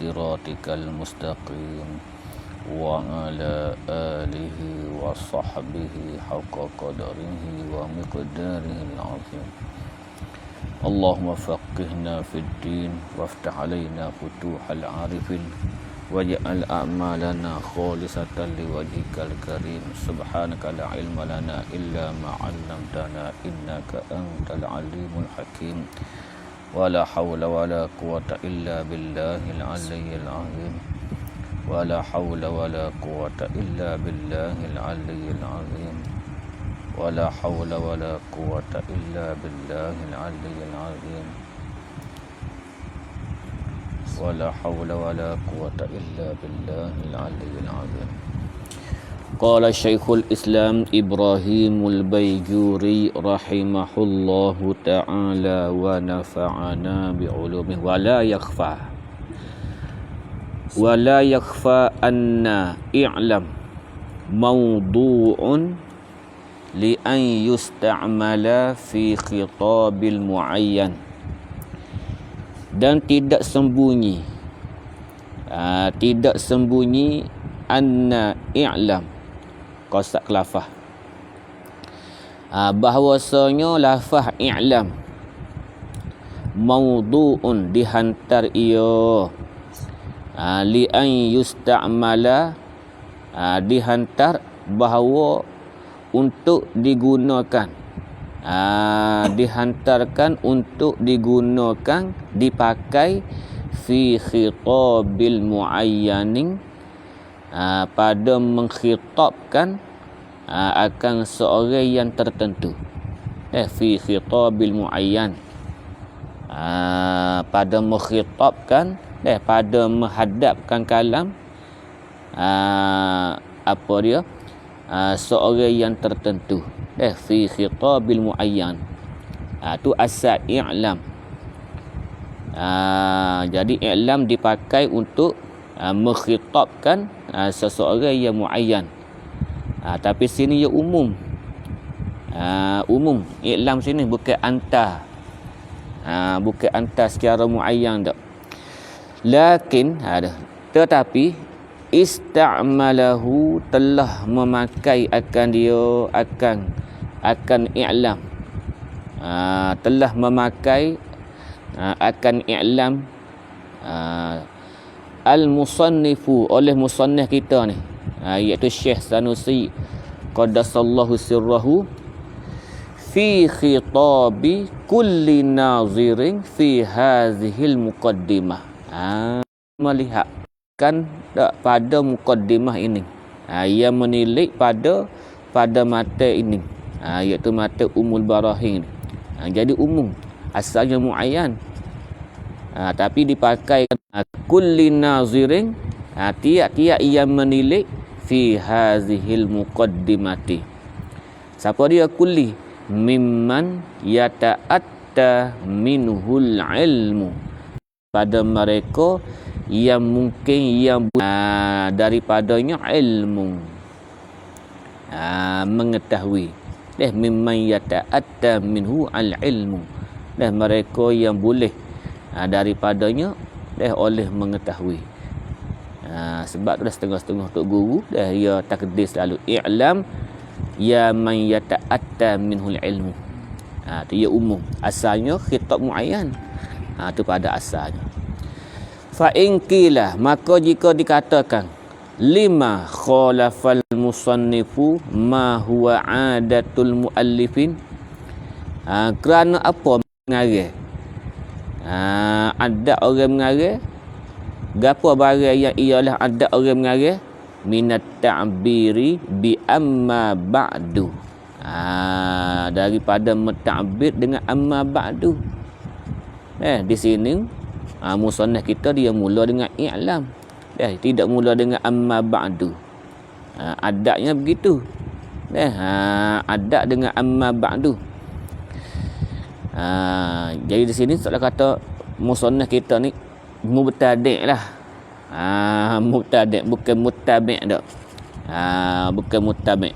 siratikal mustaqim wa ala alihi wa sahbihi haqqa qadarihi wa miqdarihi al-azim Allahumma faqihna fid din waftah alaina futuhal arifin waj'al a'malana khalisatan liwajhikal karim. Subhanaka la ilma lana illa ma 'allamtana innaka antal alimul hakim. ولا حول ولا قوة إلا بالله العلي العظيم. ولا حول ولا قوة إلا بالله العلي العظيم. ولا حول ولا قوة إلا بالله العلي العظيم. ولا حول ولا قوة إلا بالله العلي العظيم. قال شيخ الإسلام إبراهيم البيجوري رحمه الله تعالى ونفعنا بعلومه ولا يخفى. ولا يخفى أن اعلم موضوع لأن يستعمل في خطاب المعين. Dan tidak sembunyi. Aa, tidak sembunyi anna i'lam. Qasak lafah? Aa, bahwasanya lafah i'lam. Maudu'un dihantar ia. Aa, li an yusta'mala. Aa, dihantar bahawa untuk digunakan. Dihantarkan untuk digunakan dipakai fi khitabil muayyanin aa, pada mengkhitabkan aa, akan seorang yang tertentu. Eh fi khitabil muayyan. Aa, pada mengkhitabkan eh pada menghadapkan kalam apa dia? Seorang yang tertentu. Eh fi khitabil muayyan. Ha, tu asal i'lam. Ha, jadi i'lam dipakai untuk ha, mengkhitabkan ha, seseorang yang muayyan. Ha, tapi sini ia umum. Ha, umum. I'lam sini bukan anta ha, bukan anta secara muayyan tak. Lakin ada. Tetapi ista'malahu telah memakai akan dia akan akan i'lam. Uh, telah memakai uh, akan i'lam. Uh, al-musannifu oleh musannif kita ni. Uh, iaitu Syekh Sanusi qaddasallahu sirrahu fi khitabi kulli nazirin fi hadhihi al-muqaddimah uh, melihat kan pada mukaddimah ini? Uh, yang menilik pada pada mata ini. Ha, iaitu mata umul barahin. Ha, jadi umum. Asalnya muayyan ha, tapi dipakai kulli nazirin ha, tiap-tiap yang menilik fi hazihil muqaddimati. Siapa dia? Kulli mimman yata'atta minhul ilmu. Pada mereka yang mungkin yang ha, daripadanya ilmu. Ha, mengetahui. Deh mimman yata'atta minhu al-ilmu. Deh mereka yang boleh ha, daripadanya deh oleh mengetahui. Ha, sebab tu dah setengah-setengah untuk guru dah dia takdir selalu i'lam ya man yata'atta minhu al-ilmu ha, tu ya umum. Asalnya khitab muayyan. Ha, tu pada asalnya. Fa in maka jika dikatakan lima khalafal musannifu ma huwa adatul muallifin? Ha, kerana apa? Mengarah ha, ada orang mengarah gapo barang yang ialah ada orang mengarah minat ta'biri bi amma ba'du. Ha, daripada mentakbir dengan amma ba'du. Eh di sini ha, musannaf kita dia mula dengan i'lam. Eh, tidak mula dengan amma ba'du. Ha, adatnya begitu. Eh, ha, adat dengan amma ba'du ha, jadi di sini setelah kata musannah kita ni mubtadi' lah. Ha, mubtadi' bukan mutabi' dak. Ha, bukan mutabi'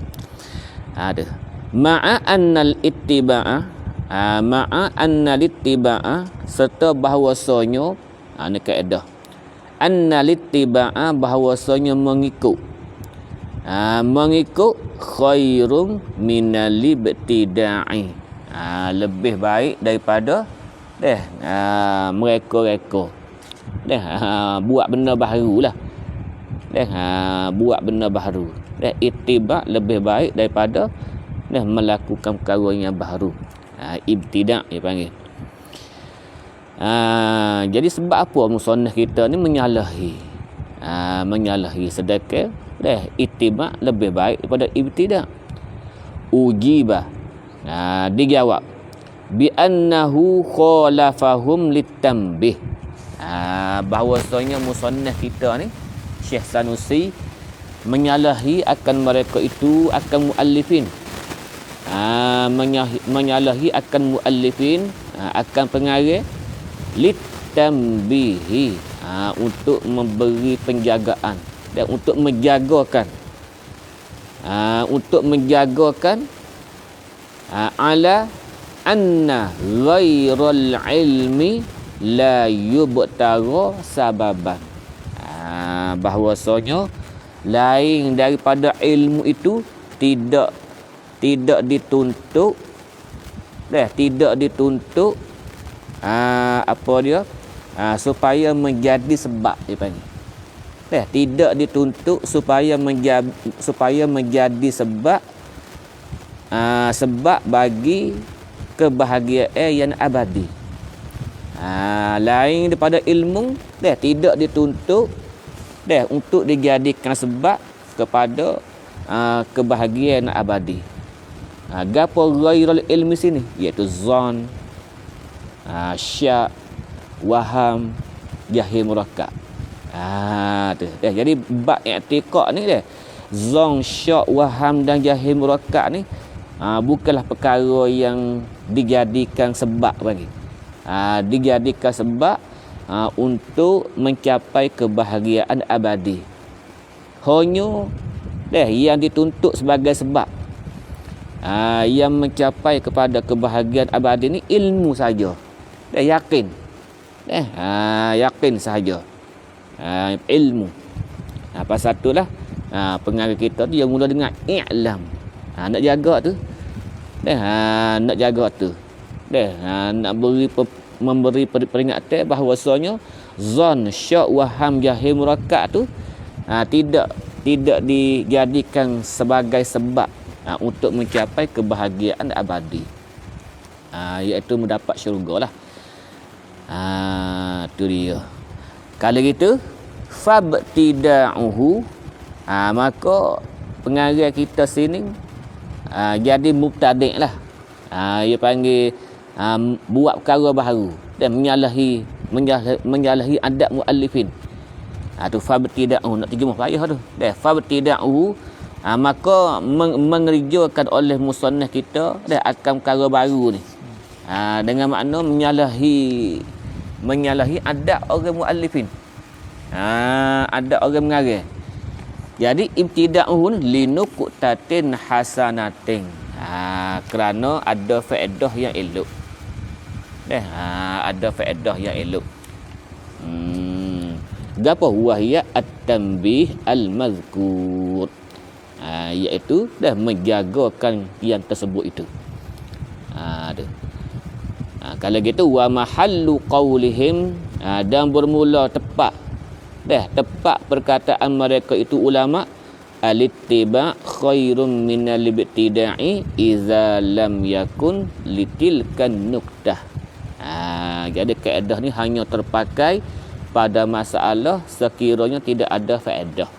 ada. Ma'a annal ittiba'a ha, ma'a annal ittiba'a serta bahawasanya ha, ni kaedah. Anna littiba'a bahwasanya mengikut. Ha, mengikut khairum minalibtida'i ha, lebih baik daripada deh ha, mereka-reka. Deh ha, buat benda baru lah deh ha, buat benda baru. Deh ittiba lebih baik daripada deh melakukan perkara yang baru. Ha, ibtida' dia panggil. Ha, jadi sebab apa musannah kita ni menyalahi? Ha, menyalahi sedekah. Deh ittiba lebih baik daripada ibtida ujiba ha, dijawab bi annahu khalafahum litanbih. Ha, bahwasanya musannah kita ni Syekh Sanusi menyalahi akan mereka itu akan muallifin. Ha, menyalahi akan muallifin ha, akan pengarah litambihi ha, untuk memberi penjagaan dan untuk menjagakan. Ha, untuk menjagakan ha, ala anna ghairal ilmi la yubtara sababan. Ha, bahwasanya lain daripada ilmu itu tidak tidak dituntut dah tidak dituntut ha, apa dia? Ha, supaya menjadi sebab dia panggil. Eh, tidak dituntut supaya menjadi supaya menjadi sebab ha, sebab bagi kebahagiaan yang abadi. Ha, lain daripada ilmu deh tidak dituntut deh untuk dijadikan sebab kepada ha, kebahagiaan abadi. Ha, gapo ghairul ilmi sini? Iaitu zon ha, syak waham jahil murakkab. Ha tu. Eh, jadi bab i'tiqad ni dia zong syak waham dan jahil murakkab ni ha, bukanlah perkara yang dijadikan sebab bagi. Ha, dijadikan sebab ha, untuk mencapai kebahagiaan abadi. Hanya deh yang dituntut sebagai sebab. Yang mencapai kepada kebahagiaan abadi ni ilmu saja. Dah yakin. Eh ha, yakin sahaja ha, ilmu. Pasal itulah ha, pengaruh kita yang mula dengan i'lam ha, nak jaga tu. Deh ha, nak jaga tu. Deh ha, nak beri memberi peringatan bahawasanya zon syak waham jahil murakkab tu ha, tidak tidak dijadikan sebagai sebab ha, untuk mencapai kebahagiaan abadi. Ha, iaitu mendapat syurga lah. Ha tu dia. Kalau gitu fabtida'uhu ha maka pengarah kita sini ha, jadi mubtadi' lah. Ha dia panggil ha, buat perkara baru dan menyalahi menyalahi, menyalahi adab muallifin. Ha tu fabtida'uhu nak terjemah payah tu. Dah fabtida'uhu ha, maka meng- mengerjakan oleh musannaf kita dah akan perkara baru ni. Ha, dengan makna menyalahi menyalahi adab orang muallifin. Ha, adab orang mengarang. Jadi ibtida'un linuqtatin hasanatin. Ha, kerana ada faedah yang elok. Deh, ha, ada faedah yang elok. Hmm. Gapo wahya at-tanbih al-mazkur. Ha, iaitu dah menjagakan yang tersebut itu. Ha, ada. Ha, kalau gitu wa mahallu qaulihim ha, dan bermula tepat dah tepat perkataan mereka itu ulama alittiba khairum minal ibtida'i idza lam yakun litilkan nuktah ha, jadi kaedah ni hanya terpakai pada masalah sekiranya tidak ada faedah.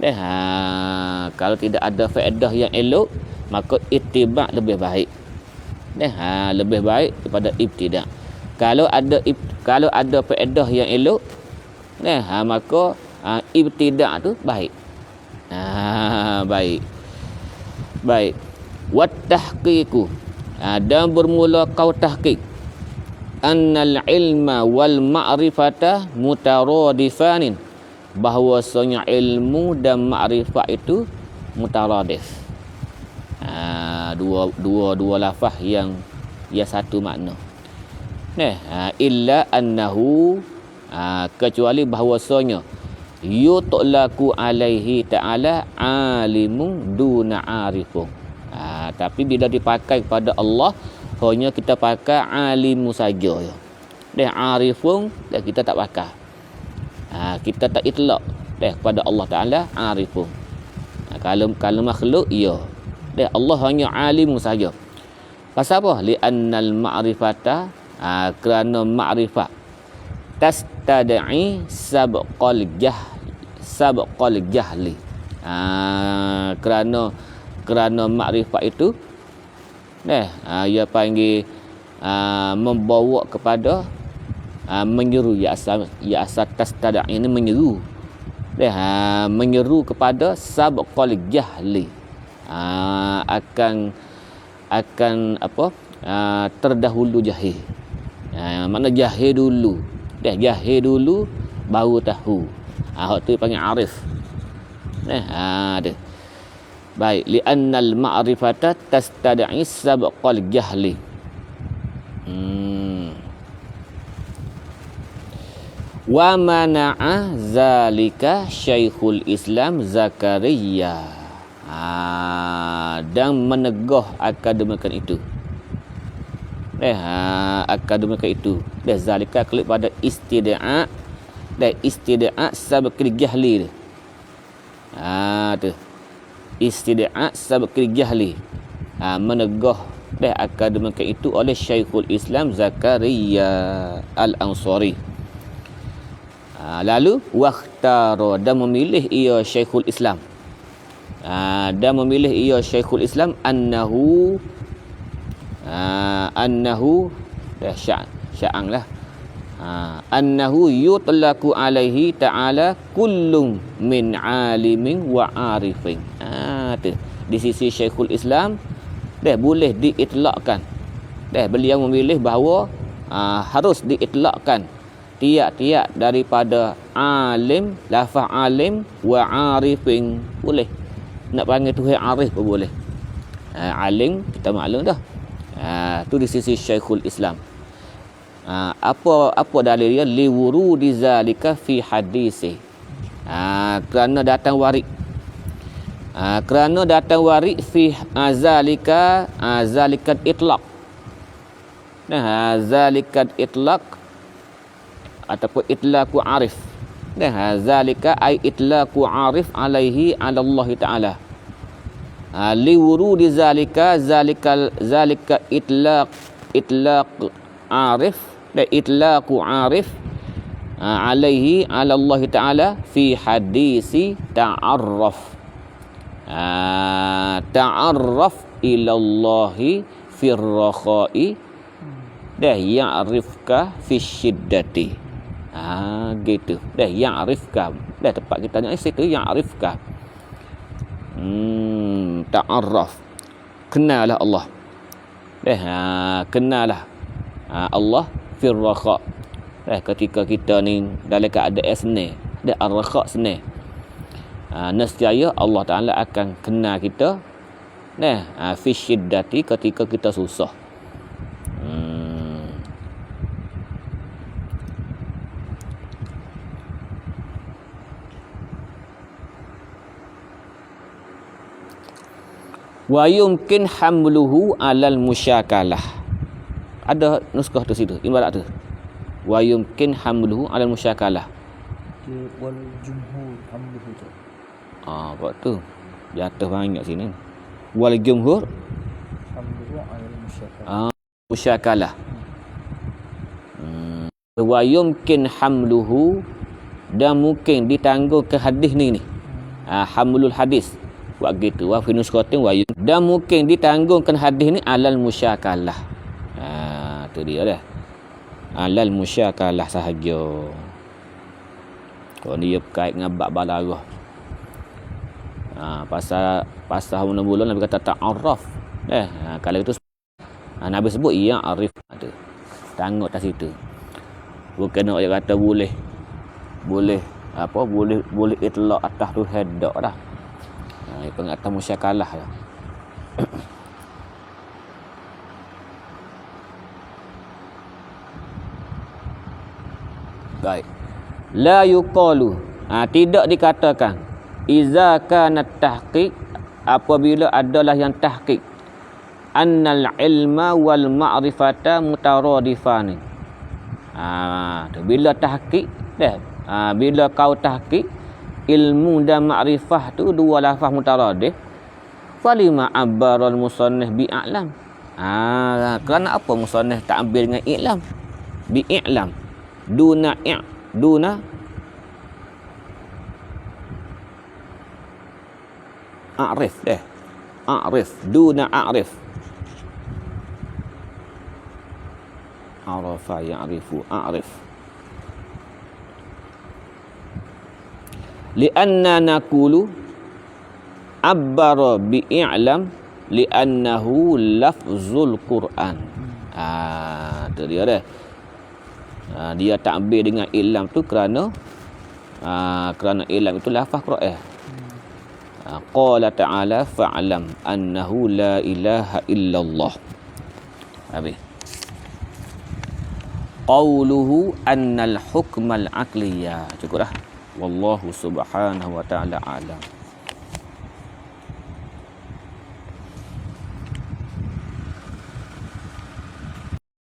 Dah ha, kalau tidak ada faedah yang elok maka ittiba lebih baik. Deh, ha, lebih baik daripada ibtida. Kalau ada kalau ada faedah yang elok, deh, ha, maka ha, ibtida tu baik. Ha, baik. Baik. Wat tahqiqu. Ha, dan bermula kau tahqiq. Annal ilma wal ma'rifata mutaradifanin. Bahwasanya ilmu dan ma'rifat itu mutaradif ha, dua dua dua lafaz yang ya satu makna nah ha, illa annahu ha, kecuali bahawasanya yutlaku alaihi ta'ala alimun duna arifun ha, tapi bila dipakai kepada Allah hanya kita pakai alimu saja ya deh arifun deh kita tak pakai. Ha, kita tak itlak deh kepada Allah taala arifun. Ha, kalau kalau makhluk ya deh Allah hanya alimu saja. Pasal apa? Li annal ma'rifata ha, kerana ma'rifat tastad'i sabqal jah sabqal jahli. Ha, kerana kerana makrifat itu eh ha, ia panggil ha, membawa kepada ha, menyeru. Ya asal ya asal tastada ini menyeru. Deh ha, menyeru kepada sabqal jahli. Ha, akan akan apa? Ha, terdahulu jahil. Ha, mana jahil dulu deh jahil dulu baru tahu. Ha, tu panggil arif. Eh ha ada baik li annal ma'rifata tastad'i sabqal jahli. Hmm. wa mana'a zalika syaikhul islam zakaria ha, dan menegah akademikan itu eh ha, akademikan itu. Dah zalika klik pada istida'a dan istidaat sabqil jahli ha tu. Istidaat sabqil jahli ha menegah dah akademik itu oleh Syekhul Islam Zakaria Al-Ansari. Ha, lalu waqtara dan memilih ia Syekhul Islam. Ha, dan memilih ia Syekhul Islam annahu ha, annahu dah sya' sya'ang lah. Ha, annahu yutlaku alaihi ta'ala kullum min alimin wa arifin. Ha, tu. di sisi Syekhul Islam dah boleh diitlakkan dah beliau memilih bahawa ha, harus diitlakkan tiap-tiap daripada alim lafaz alim wa arifin. Boleh. Nak panggil tuhan arif pun boleh. Ha, alim kita maklum dah ha, tu di sisi Syekhul Islam Ha, apa apa dalil dia li wurudi zalika fi hadisi. Ha, kerana datang warik. Ha, kerana datang warik fi azalika azalikat itlaq. Nah, zalikat itlaq ataupun itlaqu arif. Nah, zalika ai itlaqu arif alaihi ala Allah taala. Ha, li wurudi zalika zalikal zalika itlaq itlaq arif dan itlaqu arif ha, alaihi ala Allah taala fi hadisi ta'arraf. Ha, ta'arraf ila Allah fi rakhai dah ya'rifka fi syiddati. Ha gitu. Dah ya'rifka. Dah tempat kita ni situ ya'rifka hmm ta'arraf. Kenalah Allah. Dah ha, kenalah. Ha, Allah fir rakha eh ketika kita ni dalam keadaan senang ada ar-rakha senang ha, nescaya Allah Taala akan kenal kita. Nah ha, fi syiddati ketika kita susah wa yumkin hamluhu alal musyakalah. Ada nuskah tu situ ibarat tu. Wa yumkin hamluhu ala musyakalah. Wal jumhur hamluhu tu. Ah apa tu. Jatuh banyak sini. Wal jumhur? Hamluhu ala musyakalah. Ah musyakalah. Hmm. wa yumkin hamluhu dan mungkin ditanggung ke hadis ni ni. Ah hamlul hadis buat gitu. Wa fi nuskatin wa dan mungkin ditanggungkan hadis ni alal musyakalah. Tu dia dah. Alal musyakalah sahaja. Kalau dia berkait dengan bab balarah ha, pasal pasal mana bulan Nabi kata ta'arraf. Eh ha, kalau itu ha, Nabi sebut ya arif. Tu. Tangguh atas situ. Bukan nak kata boleh boleh apa boleh boleh itlak atas tu hedak dah ha, itu atas musyakalah lah. Baik. La yuqalu. Ha, tidak dikatakan. Iza kana tahqiq apabila adalah yang tahqiq. Annal ilma wal ma'rifata mutaradifani. Ha tu bila tahqiq dah. Ha, bila kau tahqiq ilmu dan ma'rifah tu dua lafaz mutaradif falima abbaral musannif bi a'lam ha kerana apa musannif tak ambil dengan i'lam? Bi i'lam duna i' duna a'rif deh a'rif duna a'rif. Arafa ya'rifu a'rif lianna naqulu abbara bi'lam li'annahu lafzul Qur'an. Ah, tu dia dah. Ah, dia tak dengan ilam tu kerana ah, kerana ilam itu lafaz Quran. Ah, qala ta'ala fa'lam annahu la ilaha illallah. Habis. Qawluhu annal hukmal aqliya. Cukup dah. Wallahu subhanahu wa ta'ala alam.